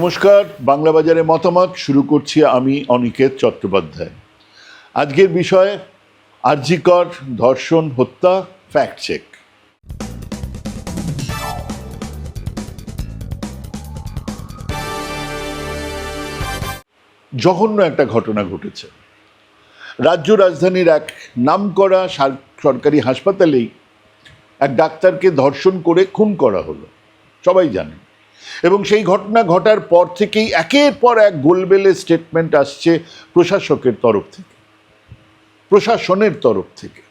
নমস্কার, বাংলা বাজারে মতামত, শুরু করছি আমি অনিকেত চট্টোপাধ্যায়। আজকের বিষয়, আরজিকর ধর্ষণ হত্যা ফ্যাক্ট চেক জঘন্য একটা ঘটনা ঘটেছে। রাজ্য রাজধানীর এক নামকরা সার- সরকারি হাসপাতালেই এক ডাক্তারকে ধর্ষণ করে খুন করা হলো। সবাই জানে। এবং সেই ঘটনা ঘটার পর থেকেই একের পর এক গোলবেলে স্টেটমেন্ট আসছে প্রশাসকের তরফ থেকে, প্রশাসনের তরফ থেকে।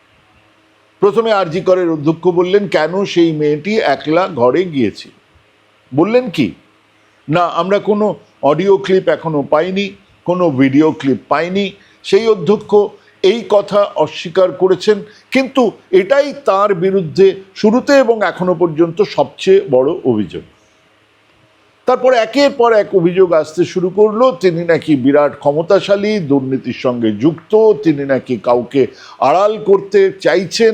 প্রথমে আরজি করের অধ্যক্ষ বললেন, কেন সেই মেয়েটি একলা ঘরে গিয়েছিল? বললেন কি, না, আমরা কোনো অডিও ক্লিপ এখনও পাইনি, কোনো ভিডিও ক্লিপ পাইনি। সেই অধ্যক্ষ এই কথা অস্বীকার করেছেন, কিন্তু এটাই তার বিরুদ্ধে শুরুতে এবং এখনও পর্যন্ত সবচেয়ে বড় অভিযোগ। তারপর একের পর এক অভিযোগ আসতে শুরু করল। তিনি নাকি বিরাট ক্ষমতাশালী, দুর্নীতির সঙ্গে যুক্ত, তিনি নাকি কাউকে আড়াল করতে চাইছেন।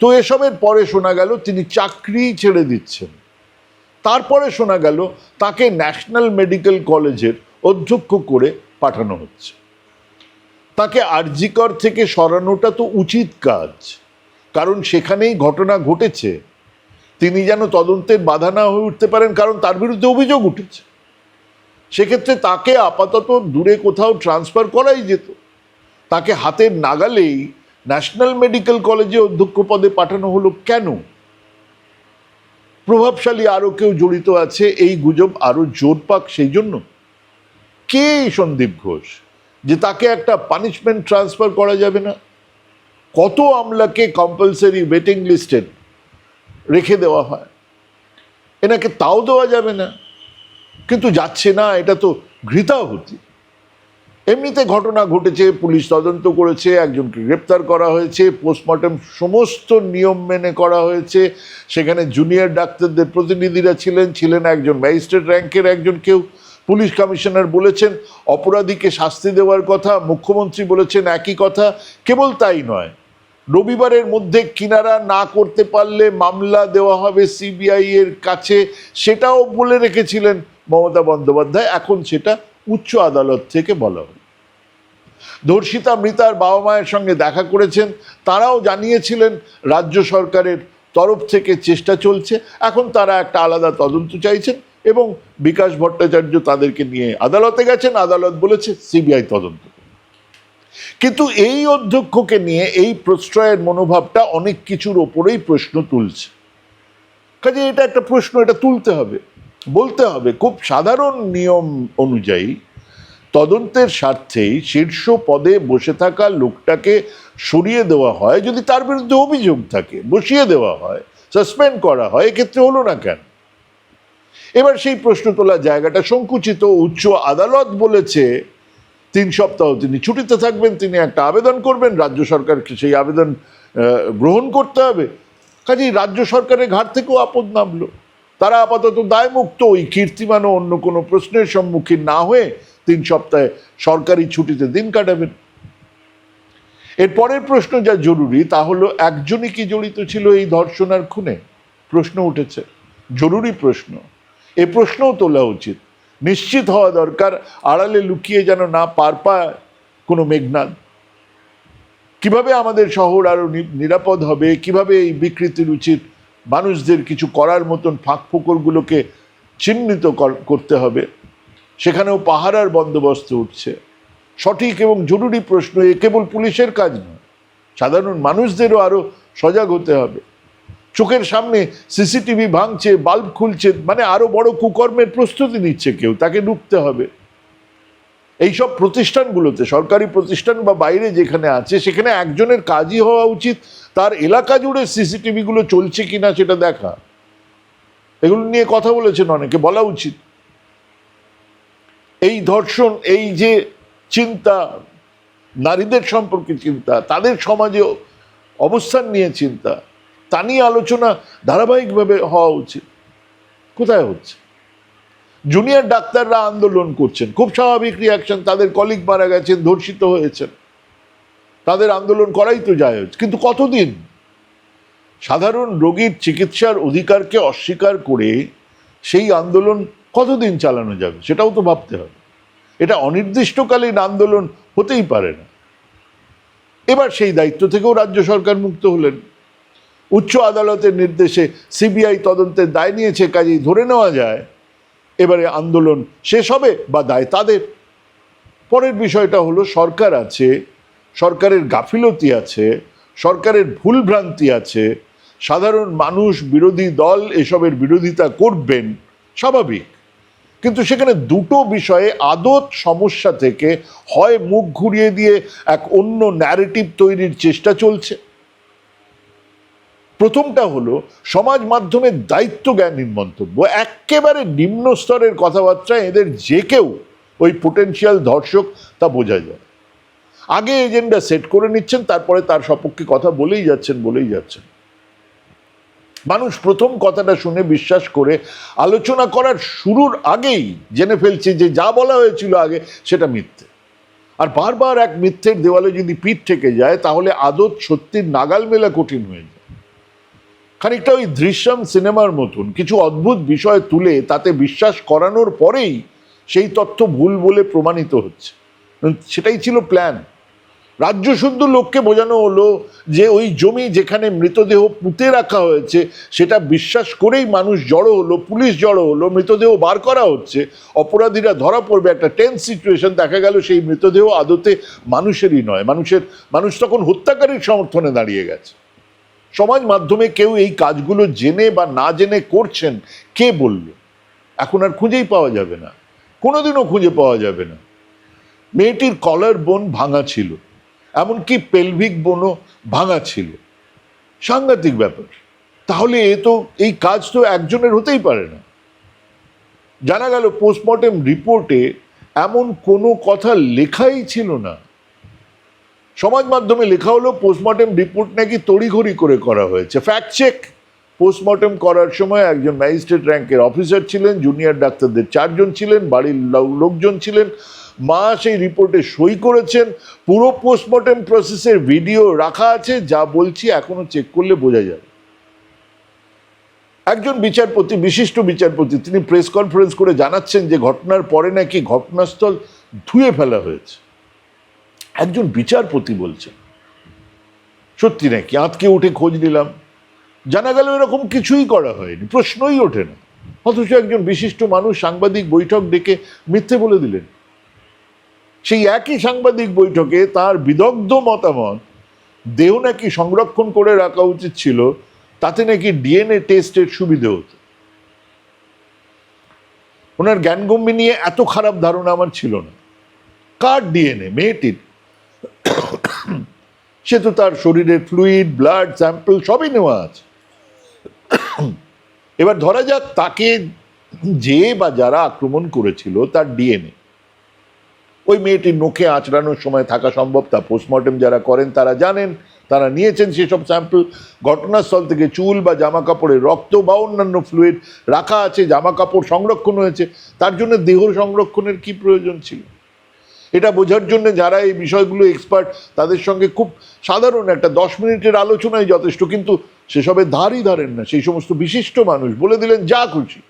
তো এসবের পরে শোনা গেল, তিনি চাকরি ছেড়ে দিচ্ছেন। তারপরে শোনা গেল, তাকে ন্যাশনাল মেডিকেল কলেজের অধ্যক্ষ করে পাঠানো হচ্ছে। তাকে আরজিকর থেকে সরানোটা তো উচিত কাজ, কারণ সেখানেই ঘটনা ঘটেছে। তিনি যেন তদন্তের বাধা না হয়ে উঠতে পারেন, কারণ তার বিরুদ্ধে অভিযোগ উঠেছে। সেক্ষেত্রে তাকে আপাতত দূরে কোথাও ট্রান্সফার করাই যেত। তাকে হাতের নাগালেই ন্যাশনাল মেডিকেল কলেজে অধ্যক্ষ পদে পাঠানো হলো কেন? প্রভাবশালী আরও কেউ জড়িত আছে, এই গুজব আরও জোর পাক সেই জন্য কে সন্দীপ ঘোষ? যে তাকে একটা পানিশমেন্ট ট্রান্সফার করা যাবে না? কত আমলাকে কম্পালসারি ওয়েটিং লিস্টেড রেখে দেওয়া হয়। এনাকে তাও দেওয়া যাবে না। কিন্তু যাচ্ছে না, এটা তো ঘৃতাহুতি এমনিতে ঘটনা ঘটেছে, পুলিশ তদন্ত করেছে, একজনকে গ্রেপ্তার করা হয়েছে, পোস্টমর্টম সমস্ত নিয়ম মেনে করা হয়েছে। সেখানে জুনিয়র ডাক্তারদের প্রতিনিধিরা ছিলেন ছিলেন একজন ম্যাজিস্ট্রেট র্যাঙ্কের একজন কেউ। পুলিশ কমিশনার বলেছেন, অপরাধীকে শাস্তি দেওয়ার কথা, মুখ্যমন্ত্রী বলেছেন একই কথা, কেবল তাই নয়। রবিবারের মধ্যে কিনারা না করতে পারলে মামলা দেওয়া হবে সিবিআই এর কাছে। সেটাও বলে রেখেছিলেন মমতা বন্দ্যোপাধ্যায়। এখন সেটা উচ্চ আদালত থেকে বলা হলো। ধর্ষিতা মৃতার বাবা মায়ের সঙ্গে দেখা করেছেন। তারাও জানিয়েছিলেন রাজ্য সরকারের তরফ থেকে চেষ্টা চলছে। এখন তারা একটা আলাদা তদন্ত চাইছেন এবং বিকাশ ভট্টাচার্য তাদেরকে নিয়ে আদালতে গেছেন। আদালত বলেছে সিবিআই তদন্ত। কিন্তু এই অধ্যক্ষকে নিয়ে এই প্রশ্রয়ের মনোভাবটা অনেক কিছুর ওপরেই প্রশ্ন তুলছে। কাজে এটা একটা প্রশ্ন, এটা তুলতে হবে, বলতে হবে। খুব সাধারণ নিয়ম অনুযায়ী তদন্তের স্বার্থেই শীর্ষ পদে বসে থাকা লোকটাকে সরিয়ে দেওয়া হয়, যদি তার বিরুদ্ধে অভিযোগ থাকে, বসিয়ে দেওয়া হয়, সাসপেন্ড করা হয়, এক্ষেত্রে হলো না কেন? এবার সেই প্রশ্ন তোলার জায়গাটা সংকুচিত, উচ্চ আদালত বলেছে তিন সপ্তাহ তিনি ছুটিতে থাকবেন, তিনি একটা আবেদন করবেন, রাজ্য সরকারকে সেই আবেদন গ্রহণ করতে হবে। কাজেই রাজ্য সরকারের ঘাট থেকেও আপদ নামলো। তারা আপাতত দায়মুক্ত, ওই কীর্তিমান অন্য কোনো প্রশ্নের সম্মুখীন না হয়ে তিন সপ্তাহে সরকারি ছুটিতে দিন কাটাবেন। এর পরের প্রশ্ন যা জরুরি, তা হলো, একজনই কি জড়িত ছিল এই ধর্ষণ আর খুনে? প্রশ্ন উঠেছে। জরুরি প্রশ্ন। এ প্রশ্নও তোলা উচিত। নিশ্চিত হওয়া দরকার, আড়ালে লুকিয়ে যেন না পার পায় কোনো মেঘনাদ। কীভাবে আমাদের শহর আরও নিরাপদ হবে? কীভাবে এই বিকৃতির উচিত? মানুষদের কিছু করার মতন ফাঁক ফোকরগুলোকে চিহ্নিত করতে হবে। সেখানেও পাহারার বন্দোবস্ত উঠছে। সঠিক এবং জরুরি প্রশ্ন, এ কেবল পুলিশের কাজ নয়, সাধারণ মানুষদেরও আরও সজাগ হতে হবে। চোখের সামনে সিসিটিভি ভাঙছে, বাল্ব খুলছে মানে আরও বড় কুকর্মের প্রস্তুতি নিচ্ছে কেউ, তাকে ঢুকতে হবে। এইসব প্রতিষ্ঠানগুলোতে, সরকারি প্রতিষ্ঠান বা বাইরে যেখানে আছে, সেখানে একজনের কাজই হওয়া উচিত। তার এলাকা জুড়ে সিসিটিভিগুলো চলছে কিনা সেটা দেখা। এগুলো নিয়ে কথা বলেছেন অনেকে, বলা উচিত। এই ধর্ষণ, এই যে চিন্তা, নারীদের সম্পর্কে চিন্তা, তাদের সমাজে অবস্থান নিয়ে চিন্তা তা নিয়ে আলোচনা ধারাবাহিকভাবে হওয়া উচিত। কোথায় হচ্ছে? জুনিয়র ডাক্তাররা আন্দোলন করছেন। খুব স্বাভাবিক রিয়াকশন তাদের কলিগ মারা গেছেন, ধর্ষিত হয়েছেন। তাদের আন্দোলন করাই তো যায় কিন্তু কতদিন? সাধারণ রোগীর চিকিৎসার অধিকারকে অস্বীকার করে সেই আন্দোলন কতদিন চালানো যাবে? সেটাও তো ভাবতে হবে। এটা অনির্দিষ্টকালীন আন্দোলন হতেই পারে না। এবার সেই দায়িত্ব থেকেও রাজ্য সরকার মুক্ত হলেন। উচ্চ আদালতের নির্দেশে সিবিআই তদন্তের দায় নিয়েছে, কাজেই ধরে নেওয়া যায়, এবারে আন্দোলন শেষ হবে বা দায় তাদের। পরের বিষয়টা হলো, সরকার আছে, সরকারের গাফিলতি আছে, সরকারের ভুলভ্রান্তি আছে, সাধারণ মানুষ, বিরোধী দল এসবের বিরোধিতা করবেন, স্বাভাবিক। কিন্তু সেখানে দুটো বিষয়ে আদত সমস্যা থেকে হয় মুখ ঘুরিয়ে দিয়ে এক অন্য ন্যারেটিভ তৈরির চেষ্টা চলছে। প্রথমটা হলো, সমাজ মাধ্যমের দায়িত্ব জ্ঞানহীন মন্তব্য। একেবারে নিম্ন স্তরের কথাবার্তা এদের যে কেউ ওই পোটেনশিয়াল ধর্ষক তা বোঝা যায়। আগে এজেন্ডা সেট করে নিচ্ছেন, তারপরে তার সপক্ষে কথা বলেই যাচ্ছেন বলেই যাচ্ছেন। মানুষ প্রথম কথাটা শুনে বিশ্বাস করে, আলোচনা করার শুরুর আগেই জেনে ফেলছে যে যা বলা হয়েছিল আগে সেটা মিথ্যে। আর বারবার এক মিথ্যের দেওয়ালে যদি পিঠ থেকে যায়, তাহলে আদত সত্যির নাগাল মেলা কঠিন হয়ে যায়। খানিকটা ওই দৃশ্যম সিনেমার মতন, কিছু অদ্ভুত বিষয় তুলে তাতে বিশ্বাস করানোর পরেই সেই তথ্য ভুল বলে প্রমাণিত হচ্ছে। সেটাই ছিল প্ল্যান রাজ্য শুদ্ধ লোককে বোঝানো হলো যে ওই জমি যেখানে মৃতদেহ পুঁতে রাখা হয়েছে, সেটা বিশ্বাস করেই মানুষ জড়ো হলো, পুলিশ জড়ো হলো, মৃতদেহ বার করা হচ্ছে। অপরাধীরা ধরা পড়বে একটা টেন্স সিচুয়েশন দেখা গেল সেই মৃতদেহ আদতে মানুষেরই নয়। মানুষের, মানুষ তখন হত্যাকারীর সমর্থনে দাঁড়িয়ে গেছে। সমাজ মাধ্যমে কেউ এই কাজগুলো জেনে বা না জেনে করছেন, কে বলল? এখন আর খুঁজেই পাওয়া যাবে না। কোনোদিনও খুঁজে পাওয়া যাবে না। মেয়েটির কলার বোন ভাঙা ছিল, এমনকি পেলভিক বোনও ভাঙা ছিল। সাংঘাতিক ব্যাপার। তাহলে এ তো, এই কাজ তো একজনের হতেই পারে না। জানা গেল পোস্টমর্টেম রিপোর্টে এমন কোনো কথা লেখাই ছিল না। সমাজ মাধ্যমে লেখা হলো, পোস্টমর্টেম রিপোর্ট নাকি তড়িঘড়ি করে করা হয়েছে। ফ্যাক্ট চেক পোস্টমর্টেম করার সময় একজন ম্যাজিস্ট্রেট র্যাঙ্কের অফিসার ছিলেন, জুনিয়র ডাক্তারদের চারজন ছিলেন, বাড়ির লোকজন ছিলেন। মা সেই রিপোর্টে সই করেছেন। পুরো পোস্টমর্টেম প্রসেসের ভিডিও রাখা আছে, যা বলছি এখনও চেক করলে বোঝা যাবে। একজন বিচারপতি, বিশিষ্ট বিচারপতি, তিনি প্রেস কনফারেন্স করে জানাচ্ছেন যে ঘটনার পরে নাকি ঘটনাস্থল ধুয়ে ফেলা হয়েছে। একজন বিচারপতি বলছেন, সত্যি নাকি? আঁতকে উঠে খোঁজ নিলাম। জানা গেল এরকম কিছুই করা হয়নি, প্রশ্নই ওঠে না। অথচ একজন বিশিষ্ট মানুষ সাংবাদিক বৈঠক ডেকে মিথ্যে বলে দিলেন। সেই একই সাংবাদিক বৈঠকে তার বিদগ্ধ মতামত দেহ নাকি সংরক্ষণ করে রাখা উচিত ছিল, তাতে নাকি ডিএনএ টেস্টের সুবিধে হতো। ওনার জ্ঞানগম্যি নিয়ে এত খারাপ ধারণা আমার ছিল না। কার ডিএনএ? মেয়েটির। সে তো তার শরীরের ফ্লুইড ব্লাড স্যাম্পল সবই নেওয়া আছে। এবার ধরা যাক তাকে যে বা যারা আক্রমণ করেছিল তার ডিএনএ। ওই মেয়েটির নখে আঁচড়ানোর সময় থাকা সম্ভব, তা পোস্টমর্টেম যারা করেন তারা জানেন, তারা নিয়েছেন সেসব স্যাম্পল ঘটনাস্থল থেকে চুল বা জামা কাপড়ের রক্ত বা অন্যান্য ফ্লুইড রাখা আছে জামা কাপড় সংরক্ষণ হয়েছে। তার জন্য দেহ সংরক্ষণের কি প্রয়োজন ছিল? এটা বোঝার জন্য যারা এই বিষয়গুলো এক্সপার্ট তাদের সঙ্গে খুব সাধারণ একটা দশ মিনিটের আলোচনাই যথেষ্ট, কিন্তু সেসবে ধারই ধারেন না, সেই সমস্ত বিশিষ্ট মানুষ। বলে দিলেন, যা খুশি।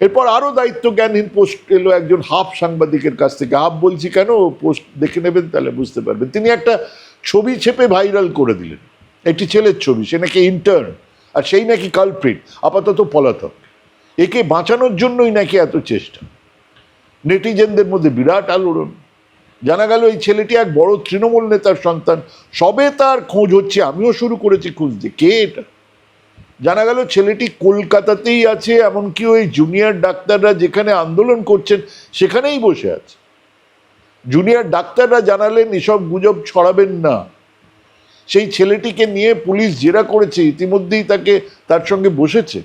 এরপর আরও দায়িত্ব জ্ঞানহীন পোস্ট এলো একজন হাফ সাংবাদিকের কাছ থেকে। হাফ বলছি, কেন পোস্ট দেখে নেবেন তাহলে বুঝতে পারবেন। তিনি একটা ছবি ছেপে ভাইরাল করে দিলেন। একটি ছেলের ছবি, সে নাকি ইন্টার্ন আর সেই নাকি কালপ্রিট আপাতত পলাতক। একে বাঁচানোর জন্যই নাকি এত চেষ্টা? নেটিজেনদের মধ্যে বিরাট আলোড়ন। জানা গেল এই ছেলেটি এক বড় তৃণমূল নেতার সন্তান। সবে তার খোঁজ হচ্ছে, আমিও শুরু করেছি খুঁজতে কে এটা? জানা গেল ছেলেটি কলকাতাতেই আছে, এমনকি ওই জুনিয়র ডাক্তাররা যেখানে আন্দোলন করছেন, সেখানেই বসে আছে। জুনিয়র ডাক্তাররা জানালেন, এসব গুজব ছড়াবেন না। সেই ছেলেটিকে নিয়ে পুলিশ জেরা করেছে, ইতিমধ্যেই তাকে তার সঙ্গে বসেছে।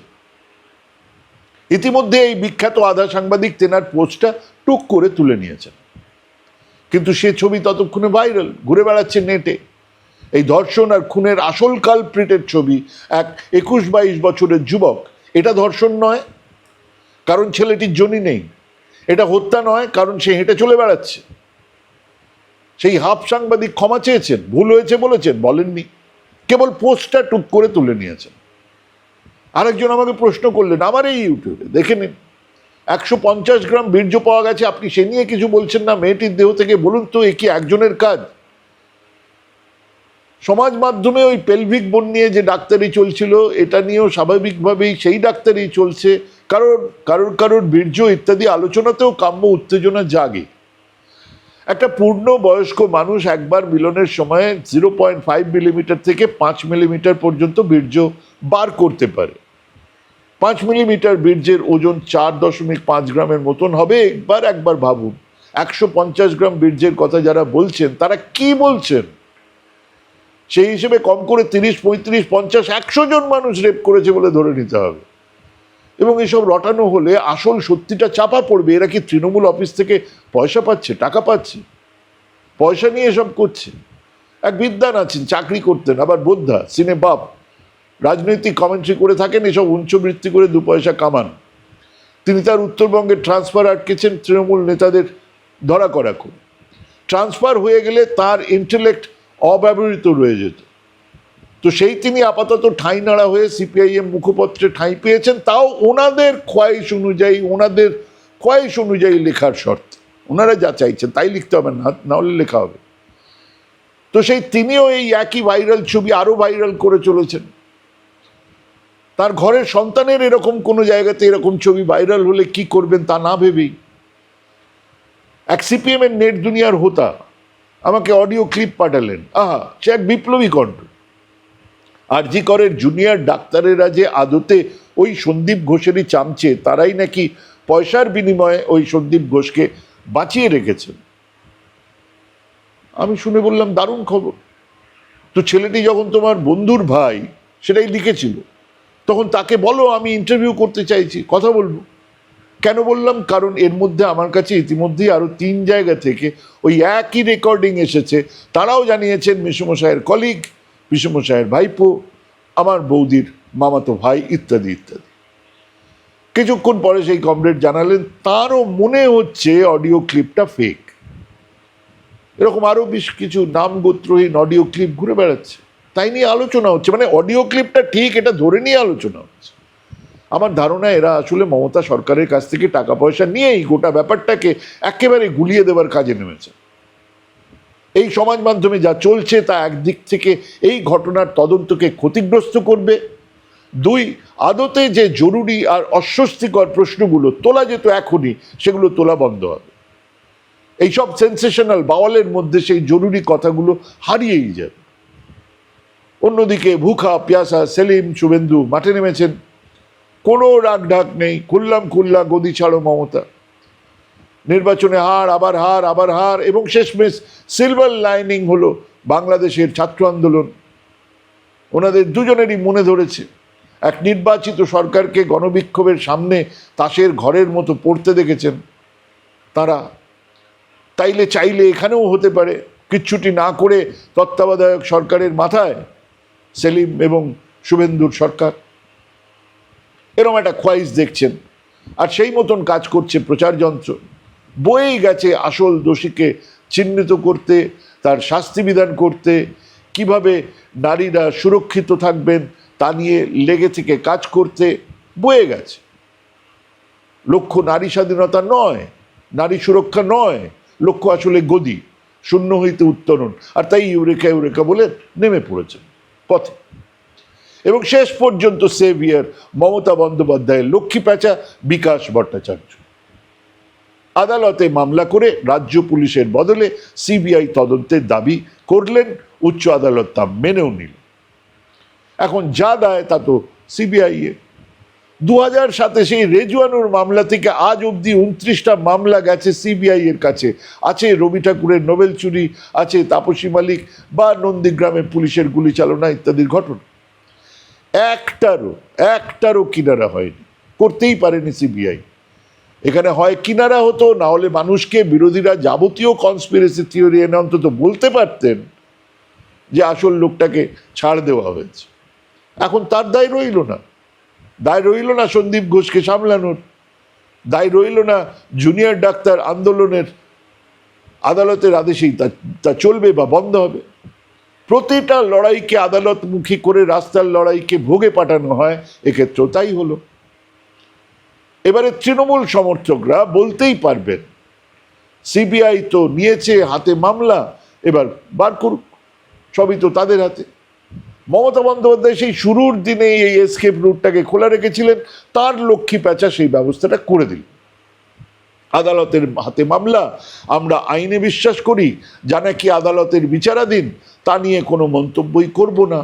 ইতিমধ্যে এই বিখ্যাত আধা সাংবাদিক তেনার পোস্টটা টুক করে তুলে নিয়েছেন। কিন্তু সে ছবি ততক্ষণে ভাইরাল, ঘুরে বেড়াচ্ছে নেটে। এই ধর্ষণ আর খুনের আসল কালপ্রিটের ছবি এক একুশ বাইশ বছরের যুবক। এটা ধর্ষণ নয়, কারণ ছেলেটির জনি নেই। এটা হত্যা নয়, কারণ সে হেঁটে চলে বেড়াচ্ছে। সেই হাফ সাংবাদিক ক্ষমা চেয়েছেন, ভুল হয়েছে বলেছেন, বলেননি। কেবল পোস্টটা টুক করে তুলে নিয়েছেন। আরেকজন আমাকে প্রশ্ন করলেন, আমার এই ইউটিউবে, দেখে নিন, একশো পঞ্চাশ গ্রাম বীর্য পাওয়া গেছে, আপনি সে নিয়ে কিছু বলছেন না, মেয়েটির দেহ থেকে বলুন তো, এ কি একজনের কাজ? সমাজ মাধ্যমে ওই পেলভিক বোন নিয়ে যে ডাক্তারি চলছিল, এটা নিয়েও স্বাভাবিকভাবেই সেই ডাক্তারি চলছে। কারণ কারোর কারোর বীর্য ইত্যাদি আলোচনাতেও কাম্য উত্তেজনা জাগে। একটা পূর্ণ বয়স্ক মানুষ একবার মিলনের সময় জিরো পয়েন্ট ফাইভ মিলিমিটার থেকে পাঁচ মিলিমিটার পর্যন্ত বীর্য বার করতে পারে। পাঁচ মিলিমিটার বীর্যের ওজন চার দশমিক পাঁচ গ্রামের মতন হবে। একবার একবার ভাবুন। একশো পঞ্চাশ গ্রাম বীর্যের কথা যারা বলছেন, তারা কি বলছেন? সেই হিসেবে কম করে তিরিশ, পঁয়ত্রিশ, পঞ্চাশ, একশো জন মানুষ রেপ করেছে বলে ধরে নিতে হবে। এবং এসব রটানো হলে আসল সত্যিটা চাপা পড়বে। এরা কি তৃণমূল অফিস থেকে পয়সা পাচ্ছে, টাকা পাচ্ছে? পয়সা নিয়ে এসব করছে। এক বিদ্যান আছেন, চাকরি করতেন, আবার বোদ্ধা, সিনে বাপ। রাজনৈতিক কমেন্ট্রি করে থাকেন, এসব উঞ্চবৃত্তি করে দু পয়সা কামান। তিনি তার উত্তরবঙ্গে ট্রান্সফার আটকেছেন, তৃণমূল নেতাদের ধরা করা করে ট্রান্সফার হয়ে গেলে তার ইন্টেলেক্ট অব্যবহৃত রয়ে যেত। তো সেই তিনি আপাতত ঠাঁই নাড়া হয়ে সিপিআইএম মুখপত্রে ঠাঁই পেয়েছেন। তাও ওনাদের খোয়াইশ অনুযায়ী, ওনাদের খোয়াইশ অনুযায়ী লেখার শর্ত। ওনারা যা চাইছেন, তাই লিখতে হবে, না নাহলে লেখা হবে। তো সেই তিনিও এই একই ভাইরাল ছবি আরও ভাইরাল করে চলেছেন। তার ঘরের সন্তানের এরকম কোনো জায়গাতে এরকম ছবি ভাইরাল হলে কি করবেন তা না ভেবেই। এক সিপিএম এর নেট দুনিয়ার হোতা, আমাকে অডিও ক্লিপ পাঠালেন। আহা, সে এক বিপ্লবী কণ্ঠ। আরজি করের জুনিয়র ডাক্তারেরা যে আদতে ওই সন্দীপ ঘোষেরই চামচে, তারাই নাকি পয়সার বিনিময়ে ওই সন্দীপ ঘোষকে বাঁচিয়ে রেখেছেন আমি শুনে বললাম, দারুণ খবর। তো ছেলেটি যখন তোমার বন্ধুর ভাই, সেটাই লিখেছিল। তখন তাকে বলো, আমি ইন্টারভিউ করতে চাইছি, কথা বলব। কেন বললাম? কারণ এর মধ্যে আমার কাছে ইতিমধ্যেই আরও তিন জায়গা থেকে ওই একই রেকর্ডিং এসেছে। তারাও জানিয়েছেন মিশুমশাইয়ের কলিগ পিসমশাইয়ের ভাইপো, আমার বৌদির মামাতো ভাই, ইত্যাদি ইত্যাদি। কিছুক্ষণ পরে সেই কমরেড জানালেন, তারও মনে হচ্ছে অডিও ক্লিপটা ফেক এরকম আরও বেশ কিছু নাম গোত্রহীন অডিও ক্লিপ ঘুরে বেড়াচ্ছে। তাই নিয়ে আলোচনা হচ্ছে। মানে অডিও ক্লিপটা ঠিক, এটা ধরে নিয়ে আলোচনা হচ্ছে। আমার ধারণা, এরা আসলে মমতা সরকারের কাছ থেকে টাকা পয়সা নিয়েই গোটা ব্যাপারটাকে একেবারে গুলিয়ে দেওয়ার কাজে নেমেছে। এই সমাজ মাধ্যমে যা চলছে, তা একদিক থেকে এই ঘটনার তদন্তকে ক্ষতিগ্রস্ত করবে। দুই, আদতে যে জরুরি আর অস্বস্তিকর প্রশ্নগুলো তোলা যেত এখনই, সেগুলো তোলা বন্ধ হবে। এইসব সেন্সেশনাল বাওয়ালের মধ্যে সেই জরুরি কথাগুলো হারিয়েই যাবে। অন্যদিকে ভুখা পিয়াসা সেলিম শুভেন্দু মাঠে নেমেছেন। কোনো রাগ ঢাক নেই, খুললাম খুল্লা গদি ছাড়ো মমতা। নির্বাচনে হার, আবার হার আবার হার, এবং শেষমেশ সিলভার লাইনিং হলো বাংলাদেশের ছাত্র আন্দোলন। ওনাদের দুজনেরই মনে ধরেছে, এক নির্বাচিত সরকারকে গণবিক্ষোভের সামনে তাসের ঘরের মতো পড়তে দেখেছেন। তারা তাইলে চাইলে এখানেও হতে পারে, কিচ্ছুটি না করে তত্ত্বাবধায়ক সরকারের মাথায় সেলিম এবং শুভেন্দুর সরকার। এরম একটা খোয়াইশ দেখছেন। আর সেই মতন কাজ করছে প্রচার যন্ত্র। বয়েই গেছে আসল দোষীকে চিহ্নিত করতে, তার শাস্তি বিধান করতে। কীভাবে নারীরা সুরক্ষিত থাকবেন তা নিয়ে লেগে থেকে কাজ করতে বয়ে গেছে। লক্ষ্য নারী স্বাধীনতা নয়, নারী সুরক্ষা নয় লক্ষ্য আসলে গদি, শূন্য হইতে উত্তরণ। আর তাই ইউরেকা ইউরেকা বলে নেমে পড়েছেন পথে। এবং শেষ পর্যন্ত সেভিয়ার মমতা বন্দ্যোপাধ্যায়ের লক্ষ্মী প্যাঁচা, বিকাশ ভট্টাচার্য। আদালতে মামলা করে রাজ্য পুলিশের বদলে সিবিআই তদন্তের দাবি করলেন, উচ্চ আদালত তা মেনেও নিল। এখন যা দায় তা তো সিবিআই এর দু হাজার সাতে সেই রেজুয়ানুর মামলা থেকে আজ অবধি উনত্রিশটা মামলা গেছে সিবিআই এর কাছে। আছে রবি ঠাকুরের নোবেল চুরি, আছে তাপসী মালিক বা নন্দীগ্রামে পুলিশের গুলি চালনা ইত্যাদির ঘটনা। একটারও একটারও কিনারা হয়নি। করতেই পারেনি সিবিআই। এখানে হয় কিনারা হতো, না হলে মানুষকে বিরোধীরা যাবতীয় কনস্পিরেসি থিওরি এনে অন্তত বলতে পারতেন যে আসল লোকটাকে ছাড় দেওয়া হয়েছে। এখন তার দায় রইল না। দায় রইল না সন্দীপ ঘোষকে সামলানোর, দায় রইল না জুনিয়র ডাক্তার আন্দোলনের আদালতের আদেশেই তা তা চলবে বা বন্ধ হবে। প্রতিটা লড়াইকে আদালতমুখী করে রাস্তার লড়াইকে ভোগে পাঠানো হয়, এক্ষেত্রেও তাই হলো। এবারে তৃণমূল সমর্থকরা বলতেই পারবেন, সিবিআই তো নিয়েছে হাতে মামলা, এবার বার করুক, সবই তো তাদের হাতে। মমতা বন্দ্যোপাধ্যায় সেই শুরুর দিনে এই এসকেপ রুটটাকে খোলা রেখেছিলেন। তার লক্ষ্মী প্যাঁচা সেই ব্যবস্থাটা করে দিল। আদালতের হাতে মামলা, আমরা আইনে বিশ্বাস করি যা নাকি আদালতের বিচারাধীন, তা নিয়ে কোনো মন্তব্যই করব না।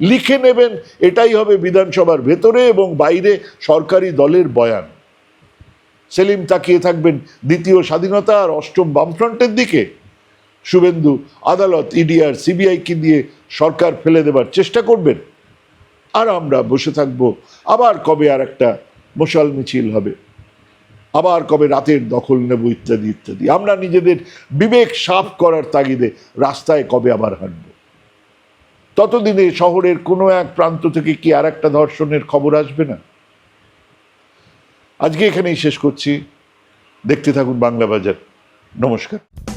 লিখে নেবেন, এটাই হবে বিধানসভার ভেতরে এবং বাইরে সরকারি দলের বয়ান। সেলিম তাকিয়ে থাকবেন দ্বিতীয় স্বাধীনতা আর অষ্টম বামফ্রন্টের দিকে। শুভেন্দু, আদালত ইডিআর সিবিআইকে দিয়ে সরকার ফেলে দেবার চেষ্টা করবেন। আর আমরা বসে থাকব। আবার কবে আর একটা মশাল মিছিল হবে। আবার কবে রাতের দখল নেব ইত্যাদি ইত্যাদি। আমরা নিজেদের বিবেক সাফ করার তাগিদে রাস্তায় কবে আবার হাঁটব? ততদিনে শহরের কোনো এক প্রান্ত থেকে কি আর একটা ধর্ষণের খবর আসবে না? আজকে এখানেই শেষ করছি। দেখতে থাকুন বাংলা বাজার। নমস্কার।